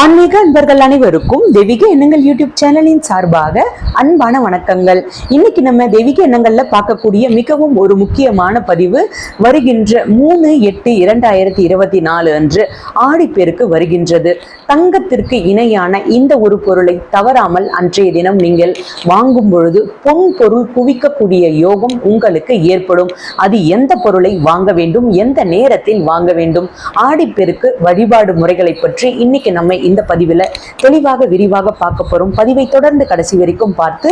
ஆன்மீக அன்பர்கள் அனைவருக்கும் தெய்வீக எண்ணங்கள் யூடியூப் சேனலின் சார்பாக அன்பான வணக்கங்கள். இன்னைக்கு நம்ம தெய்வீக எண்ணங்கள்ல பார்க்கக்கூடிய மிகவும் ஒரு முக்கியமான பதிவு வருகின்ற மூணு எட்டு இரண்டாயிரத்தி இருபத்தி நாலு அன்று ஆடிப்பெருக்கு வருகின்றது. தங்கத்திற்கு இணையான இந்த ஒரு பொருளை தவறாமல் அன்றைய தினம் நீங்கள் வாங்கும் பொழுது பொன் பொருள் குவிக்கக்கூடிய யோகம் உங்களுக்கு ஏற்படும். அது எந்த பொருளை வாங்க வேண்டும் எந்த நேரத்தில் வாங்க வேண்டும் ஆடிப்பெருக்கு வழிபாடு முறைகளை பற்றி இன்னைக்கு நம்ம இந்த பதிவில் தெளிவாக விரிவாக பார்க்க போகிறோம் பதிவை தொடர்ந்து கடைசி வரைக்கும் பார்த்து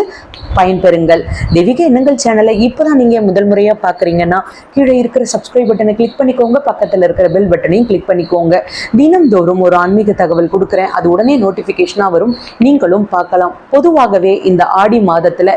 பயன்பெறுங்கள். தெய்வீக எண்ணங்கள் சேனலை இப்போதான் நீங்க முதல் முறையா பார்க்குறீங்கன்னா கீழே இருக்கிற சப்ஸ்கிரைப் பட்டனை கிளிக் பண்ணிக்கோங்க. பக்கத்தில் இருக்கிற பெல் பட்டனையும் கிளிக் பண்ணிக்கோங்க. தினம்தோறும் ஒரு ஆன்மீக தகவல் கொடுக்குறேன். அது உடனே நோட்டிஃபிகேஷனாக வரும். நீங்களும் பார்க்கலாம். பொதுவாகவே இந்த ஆடி மாதத்துல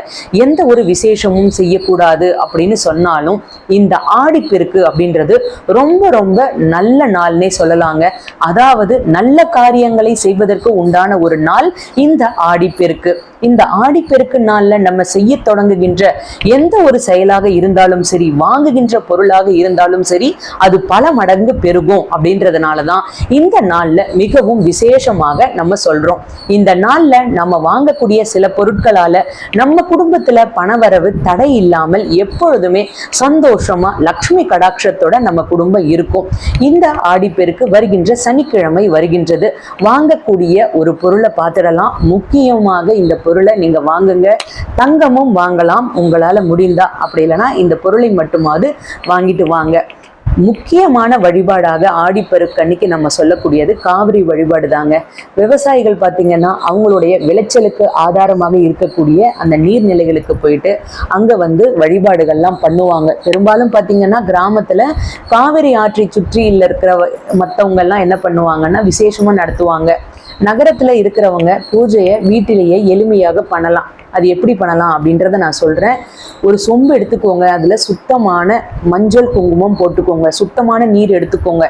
எந்த ஒரு விசேஷமும் செய்யக்கூடாது அப்படின்னு சொன்னாலும் இந்த ஆடிப்பெருக்கு அப்படின்றது ரொம்ப ரொம்ப நல்ல நாள்னே சொல்லலாங்க. அதாவது நல்ல காரியங்கள் செய்வதற்கு உண்டான ஒரு நாள் இந்த ஆடிப்பெருக்கு. இந்த ஆடிப்பெருக்கு நாள்ல நம்ம செய்ய தொடங்குகின்ற எந்த ஒரு செயலாக இருந்தாலும் சரி வாங்குகின்ற பொருளாக இருந்தாலும் சரி அது பல மடங்கு பெருகும் அப்படின்றதுனால தான் இந்த நாள்ல மிகவும் விசேஷமாக நம்ம சொல்றோம். இந்த நாள்ல நம்ம வாங்கக்கூடிய சில பொருட்களால நம்ம குடும்பத்துல பணவரவு தடை இல்லாமல் எப்பொழுதுமே சந்தோஷமா லக்ஷ்மி கடாட்சத்தோட நம்ம குடும்பம் இருக்கும். இந்த ஆடிப்பெருக்கு வருகின்ற சனிக்கிழமை வருகின்றது. வாங்கக்கூடிய ஒரு பொருளை பார்த்துடலாம். முக்கியமாக இந்த பொருளை நீங்க வாங்குங்க. தங்கமும் வாங்கலாம். உங்களால முடிந்தா. அப்படி இல்லைன்னா இந்த பொருளை மட்டுமாவது வாங்கிட்டு வாங்க. முக்கியமான வழிபாடாக ஆடிப்பெருக்கன்னைக்கு நம்ம சொல்லக்கூடியது காவிரி வழிபாடு தாங்க. விவசாயிகள் பார்த்தீங்கன்னா அவங்களுடைய விளைச்சலுக்கு ஆதாரமாக இருக்கக்கூடிய அந்த நீர்நிலைகளுக்கு போயிட்டு அங்கே வந்து வழிபாடுகள்லாம் பண்ணுவாங்க. பெரும்பாலும் பார்த்தீங்கன்னா கிராமத்தில் காவிரி ஆற்றை சுற்றியில் இருக்கிற மற்றவங்கெல்லாம் என்ன பண்ணுவாங்கன்னா விசேஷமாக நடத்துவாங்க. நகரத்தில் இருக்கிறவங்க பூஜையை வீட்டிலேயே எளிமையாக பண்ணலாம். அது எப்படி பண்ணலாம் அப்படின்றத நான் சொல்கிறேன் ஒரு சொம்பு எடுத்துக்கோங்க. அதில் சுத்தமான மஞ்சள் குங்குமம் போட்டுக்கோங்க. சுத்தமான நீர் எடுத்துக்கோங்க.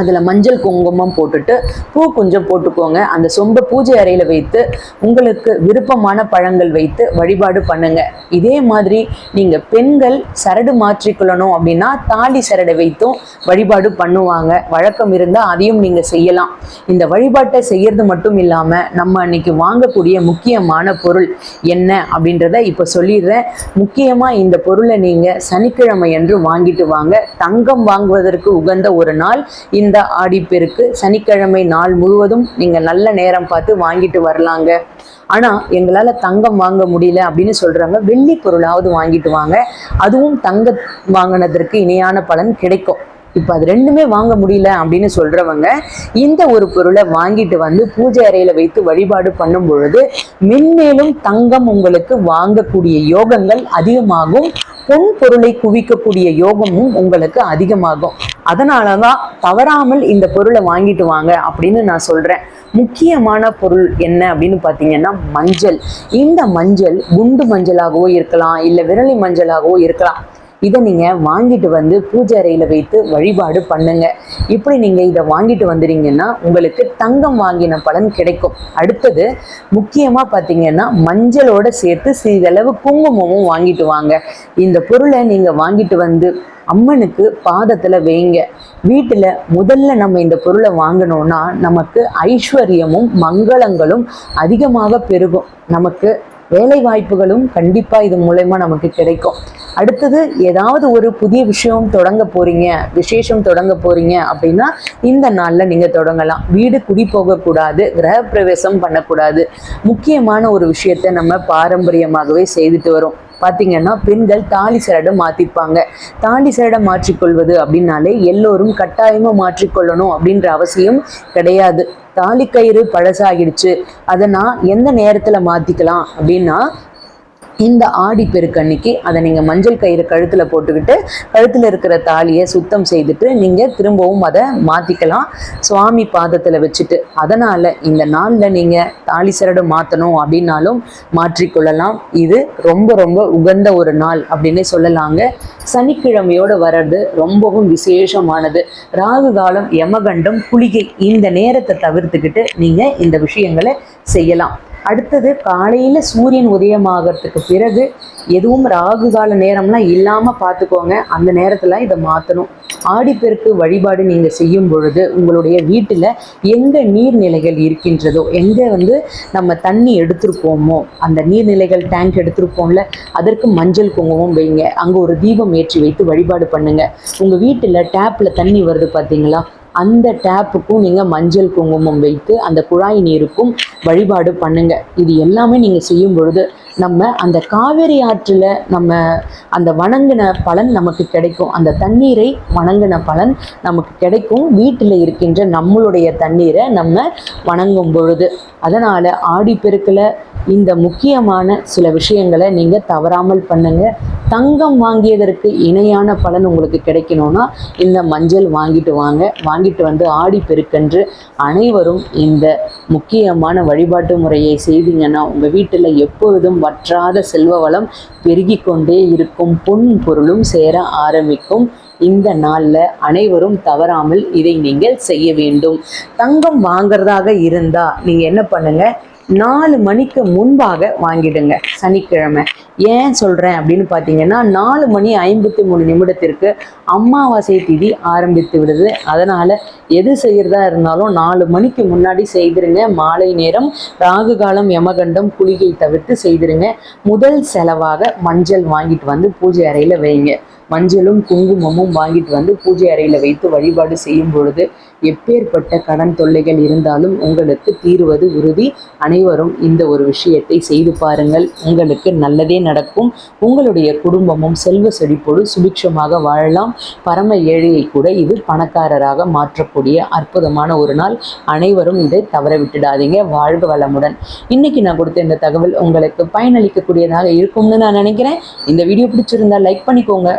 அதில் மஞ்சள் குங்குமம் போட்டுட்டு பூ கொஞ்சம் போட்டுக்கோங்க. அந்த சொம்பை பூஜை அறையில் வைத்து உங்களுக்கு விருப்பமான பழங்கள் வைத்து வழிபாடு பண்ணுங்க. இதே மாதிரி நீங்கள் பெண்கள் சரடு மாற்றிக்கொள்ளணும் அப்படின்னா தாலி சரடை வைத்தும் வழிபாடு பண்ணுவாங்க. வழக்கம் இருந்தால் அதையும் நீங்கள் செய்யலாம். இந்த வழிபாட்டை செய்யறது மட்டும் இல்லாமல் நம்ம அன்னைக்கு வாங்கக்கூடிய முக்கியமான பொருள் என்ன அப்படின்றத இப்போ சொல்லிடுறேன். முக்கியமாக இந்த பொருளை நீங்கள் சனிக்கிழமை என்று வாங்கிட்டு வாங்க. தங்கம் வாங்குவதற்கு உகந்த ஒரு நாள். இந்த ஆடிப்பெருக்கு சனிக்கிழமை நாள் முழுவதும் நீங்கள் நல்ல நேரம் பார்த்து வாங்கிட்டு வரலாங்க. ஆனால் எங்களால் தங்கம் வாங்க முடியல அப்படின்னு சொல்கிறாங்க வெள்ளி பொருளாவது வாங்கிட்டு வாங்க. அதுவும் தங்க வாங்கினதற்கு இணையான பலன் கிடைக்கும். இப்போ அது ரெண்டுமே வாங்க முடியல அப்படின்னு சொல்றவங்க இந்த ஒரு பொருளை வாங்கிட்டு வந்து பூஜை அறையில வைத்து வழிபாடு பண்ணும் பொழுது மென்மேலும் தங்கம் உங்களுக்கு வாங்கக்கூடிய யோகங்கள் அதிகமாகும். பொன் பொருளை குவிக்கக்கூடிய யோகமும் உங்களுக்கு அதிகமாகும். அதனால தான் தவறாமல் இந்த பொருளை வாங்கிட்டு வாங்க அப்படின்னு நான் சொல்கிறேன் முக்கியமான பொருள் என்ன அப்படின்னு பார்த்தீங்கன்னா மஞ்சள். இந்த மஞ்சள் குண்டு மஞ்சளாகவோ இருக்கலாம் இல்லை விரலி மஞ்சளாகவோ இருக்கலாம். இதை நீங்கள் வாங்கிட்டு வந்து பூஜை அறையில் வைத்து வழிபாடு பண்ணுங்க. இப்படி நீங்கள் இதை வாங்கிட்டு வந்துட்டீங்கன்னா உங்களுக்கு தங்கம் வாங்கின பலன் கிடைக்கும். அடுத்தது முக்கியமாக பார்த்தீங்கன்னா மஞ்சளோட சேர்த்து சிறிதளவு குங்குமமும் வாங்கிட்டு வாங்க. இந்த பொருளை நீங்கள் வாங்கிட்டு வந்து அம்மனுக்கு பாதத்தில் வைங்க. வீட்டில் முதல்ல நம்ம இந்த பொருளை வாங்கினோன்னா நமக்கு ஐஸ்வர்யமும் மங்களங்களும் அதிகமாக பெருகும். நமக்கு வேலை வாய்ப்புகளும் கண்டிப்பாக இது மூலயமா நமக்கு கிடைக்கும். அடுத்தது ஏதாவது ஒரு புதிய விஷயம் தொடங்க போறீங்க விசேஷம் தொடங்க போறீங்க அப்படின்னா இந்த நாளில் நீங்கள் தொடங்கலாம். வீடு குடி போகக்கூடாது கிரகப்பிரவேசம் பண்ணக்கூடாது. முக்கியமான ஒரு விஷயத்தை நம்ம பாரம்பரியமாகவே செய்துட்டு வரோம். பார்த்தீங்கன்னா பெண்கள் தாலி சரடை மாற்றிப்பாங்க தாலி சரடை மாற்றிக்கொள்வது அப்படின்னாலே எல்லோரும் கட்டாயமாக மாற்றிக்கொள்ளணும் அப்படின்ற அவசியம் கிடையாது. தாலி கயிறு பழசாகிடுச்சு. அதை நான் எந்த நேரத்தில் மாற்றிக்கலாம் அப்படின்னா இந்த ஆடி பெருக்கன்னைக்கு அதை நீங்கள் மஞ்சள் கயிறு கழுத்தில் போட்டுக்கிட்டு கழுத்தில் இருக்கிற தாலியை சுத்தம் செய்துட்டு நீங்கள் திரும்பவும் அதை மாற்றிக்கலாம் சுவாமி பாதத்தில் வச்சுட்டு அதனால் இந்த நாளில் நீங்கள் தாலி சரடு மாற்றணும் அப்படின்னாலும் மாற்றிக்கொள்ளலாம். இது ரொம்ப ரொம்ப உகந்த ஒரு நாள் அப்படின்னே சொல்லலாங்க. சனிக்கிழமையோடு வர்றது ரொம்பவும் விசேஷமானது. ராகு காலம் யமகண்டம் குளிகை இந்த நேரத்தை தவிர்த்துக்கிட்டு நீங்கள் இந்த விஷயங்களை செய்யலாம். அடுத்தது காலையில் சூரியன் உதயமாகறதுக்கு பிறகு எதுவும் ராகு கால நேரம்லாம் இல்லாமல் பார்த்துக்கோங்க அந்த நேரத்தில் இதை மாற்றணும் ஆடிப்பெருக்கு வழிபாடு நீங்கள் செய்யும் பொழுது உங்களுடைய வீட்டில் எங்கே நீர்நிலைகள் இருக்கின்றதோ எங்கே வந்து நம்ம தண்ணி எடுத்திருப்போமோ அந்த நீர்நிலைகள் டேங்க் எடுத்திருப்போம்ல அதற்கு மஞ்சள் குங்குமம் வைங்க. அங்கே ஒரு தீபம் ஏற்றி வைத்து வழிபாடு பண்ணுங்கள் உங்கள் வீட்டில் டேப்பில் தண்ணி வருது பார்த்தீங்களா அந்த டேப்புக்கும் நீங்கள் மஞ்சள் குங்குமம் வைத்து அந்த குழாய் நீருக்கும் வழிபாடு பண்ணுங்க. இது எல்லாமே நீங்கள் செய்யும் பொழுது நம்ம அந்த காவேரி ஆற்றில் நம்ம அந்த வணங்கின பலன் நமக்கு கிடைக்கும். அந்த தண்ணீரை வணங்கின பலன் நமக்கு கிடைக்கும். வீட்டில் இருக்கின்ற நம்மளுடைய தண்ணீரை நம்ம வணங்கும் பொழுது. அதனால் ஆடிப்பெருக்கில் இந்த முக்கியமான சில விஷயங்களை நீங்கள் தவறாமல் பண்ணுங்கள் தங்கம் வாங்கியதற்கு இணையான பலன் உங்களுக்கு கிடைக்கணும்னா இந்த மஞ்சள் வாங்கிட்டு வாங்க. வாங்கிட்டு வந்து ஆடி பெருக்கன்று அனைவரும் இந்த முக்கியமான வழிபாட்டு முறையை செய்தீங்கன்னா உங்கள் வீட்டில் எப்பொழுதும் வற்றாத செல்வ வளம் பெருகி கொண்டே இருக்கும். பொன் பொருளும் சேர ஆரம்பிக்கும். இந்த நாளில் அனைவரும் தவறாமல் இதை நீங்கள் செய்ய வேண்டும். தங்கம் வாங்குறதாக இருந்தால் நீங்கள் என்ன பண்ணுங்கள் நாலு மணிக்கு முன்பாக வாங்கிடுங்க சனிக்கிழமை. ஏன் சொல்கிறேன் அப்படின்னு பார்த்தீங்கன்னா நாலு மணி ஐம்பத்தி மூணு நிமிடத்திற்கு அமாவாசை திதி ஆரம்பித்து விடுது. அதனால் எது செய்கிறதா இருந்தாலும் நாலு மணிக்கு முன்னாடி செய்திருங்க. மாலை நேரம் ராகு காலம் யமகண்டம் குளிகை தவிர்த்து செய்திருங்க. முதல் செலவாக மஞ்சள் வாங்கிட்டு வந்து பூஜை அறையில் வைங்க. மஞ்சளும் குங்குமமும் வாங்கிட்டு வந்து பூஜை அறையில் வைத்து வழிபாடு செய்யும் பொழுது எப்பேற்பட்ட கடன் தொல்லைகள் இருந்தாலும் உங்களுக்கு தீர்வது உறுதி. அனைவரும் இந்த ஒரு விஷயத்தை செய்து பாருங்கள். உங்களுக்கு நல்லதே நடக்கும். உங்களுடைய குடும்பமும் செல்வ செழிப்போடு சுபிக்ஷமாக வாழலாம். பரம ஏழையை கூட இது பணக்காரராக மாற்றக்கூடிய அற்புதமான ஒரு நாள். அனைவரும் இதை தவற விட்டுடாதீங்க. வாழ்க வளமுடன். இன்னைக்கு நான் கொடுத்த இந்த தகவல் உங்களுக்கு பயனளிக்கக்கூடியதாக இருக்கும்னு நான் நினைக்கிறேன். இந்த வீடியோ பிடிச்சிருந்தா லைக் பண்ணிக்கோங்க.